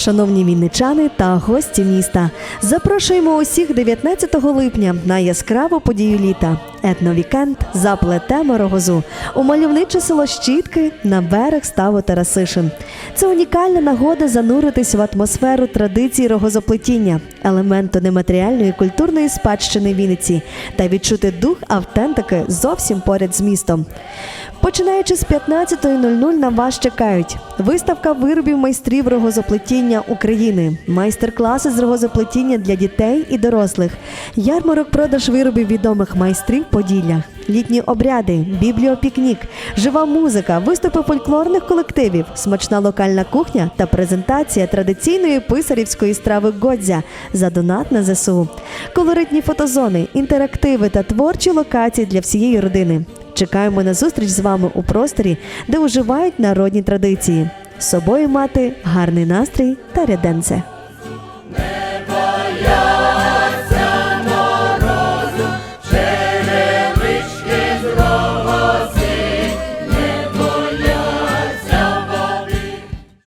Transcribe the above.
Шановні вінничани та гості міста, запрошуємо усіх 19 липня на яскраву подію літа етновікенд заплетемо рогозу у мальовниче село Щітки на берег ставу Тарасишин. Це унікальна нагода зануритись в атмосферу традицій рогозоплетіння, елементу нематеріальної культурної спадщини Вінниці та відчути дух автентики зовсім поряд з містом. Починаючи з 15.00 на вас чекають. Виставка виробів майстрів рогозоплетіння України, майстер-класи з рогозоплетіння для дітей і дорослих, ярмарок продаж виробів відомих майстрів Поділля, літні обряди, бібліопікнік, жива музика, виступи фольклорних колективів, смачна локальна кухня та презентація традиційної писарівської страви Годзя за донат на ЗСУ, колоритні фотозони, інтерактиви та творчі локації для всієї родини. Чекаємо на зустріч з вами у просторі, де уживають народні традиції. З собою мати гарний настрій та ряденце.